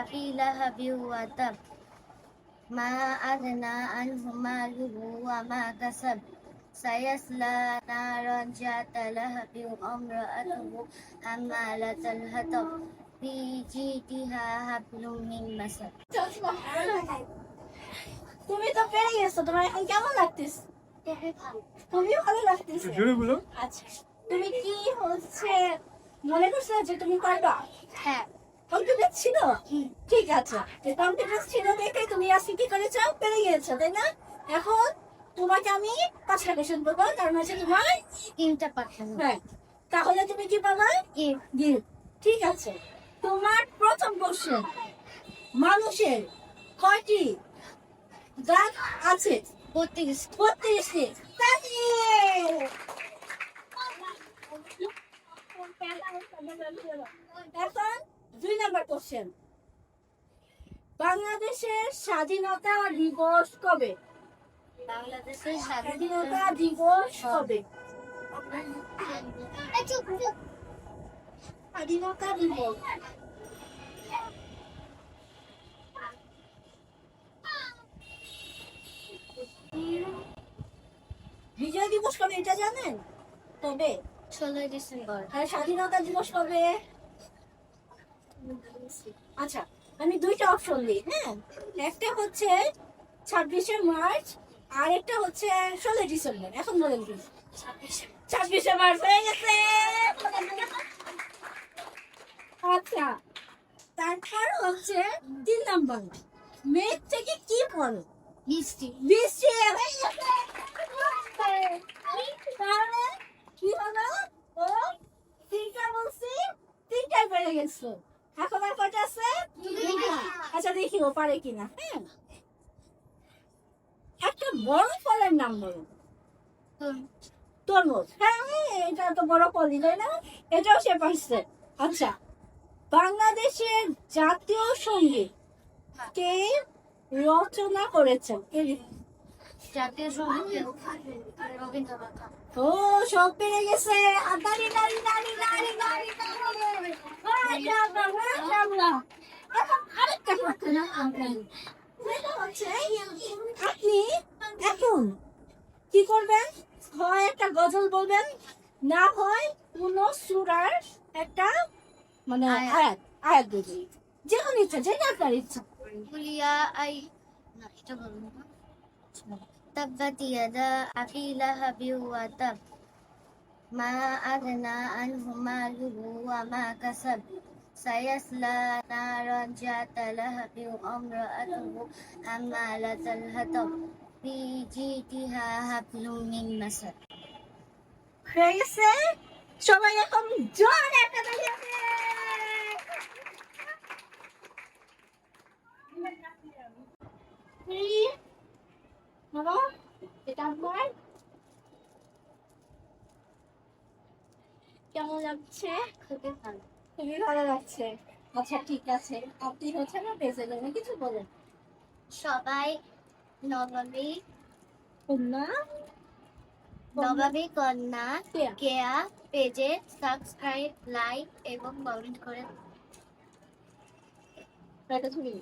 أبي لهب وتب ما أغنى عنه ماله وما كسب سيصلى نارا ذات لهب وامرأته حمالة الحطب في جيدها حبل من مسد তুমি তো পেরে গেছো তোমার এখন কেমন লাগতেছে খুবই ভালো লাগতেছে জোরে বলো আচ্ছা তুমি কি হচ্ছে মনে করছো যে তুমি পারবা হ্যাঁ কনফিডেন্স ছিল ঠিক আছে। কনফিডেন্স ছিল দেখে তুমি আজকে কি করেছ পেরে গিয়েছো তাই না? এখন তোমাকে আমি পাঁচটা কোশ্চেন বলব তার মাঝে তোমার তিনটা পাঠানো। হ্যাঁ তাহলে তুমি কি পাবা? গিফট। ঠিক আছে। তোমার প্রথম কোশ্চেন মানুষের কয়টি দাঁত আছে? বত্রিশ। বত্রিশটি এখন দুই নম্বর কোশ্চেন বাংলাদেশের স্বাধীনতা দিবস কবে? বাংলাদেশের স্বাধীনতা দিবস কবে? স্বাধীনতা দিবস। বিজয় দিবস কবে এটা জানেন? কবে? ষোলোই ডিসেম্বর। আর স্বাধীনতা দিবস কবে? আচ্ছা আমি দুইটা অপশন দিই হ্যাঁ? একটা হচ্ছে ছাব্বিশে মার্চ আর একটা হচ্ছে ষোলোই ডিসেম্বর। এখন বলেন কি? ছাব্বিশে মার্চ হয়ে গেছে! আচ্ছা তারপর হচ্ছে তিন নম্বর। মেঘ থেকে কি পড়ো? বৃষ্টি। বৃষ্টি তাহলে কি হলো? ও তিনটা বলছি তিনটাই বেড়ে গেছে। আছে? আচ্ছা দেখি ও পারে কিনা। হ্যাঁ একটা বড় ফলের নাম বলো তরমুজ। হ্যাঁ এটা তো বড় ফলই, তাই না? এটাও সে পারছে। আচ্ছা বাংলাদেশের জাতীয় সংগীত কে রচনা করেছেন। জাতীয় সংগীত রবীন্দ্রনাথ ও সব পেরে গেছে। আপনি এখন কি করবেন? হয় একটা গজল বলবেন না হয় কোন সুরার একটা মানে আয়াত। আয়াত যেমন ইচ্ছা যেটা আপনার ইচ্ছা। কুলিয়া আই না এটা বলব না تبت يدا أبي لهب وتب ما أغنى عنه ماله وما كسب سيصلى نارا ذات لهب وامرأته حمالة الحطب في جيدها حبل من مسد হয়ে গেছে সবাই এখন জোর একটা এটা আপনার কেমন লাগছে? খুবই ভালো। খুবই ভালো লাগছে। আচ্ছা ঠিক আছে। আপনি হচ্ছে না বেজে গেলে কিছু বলেন। সবাই নবমী না নবমী কন্যা কেয়া। পেজে সাবস্ক্রাইব লাইক এবং কমেন্ট করে। এটা ছবি।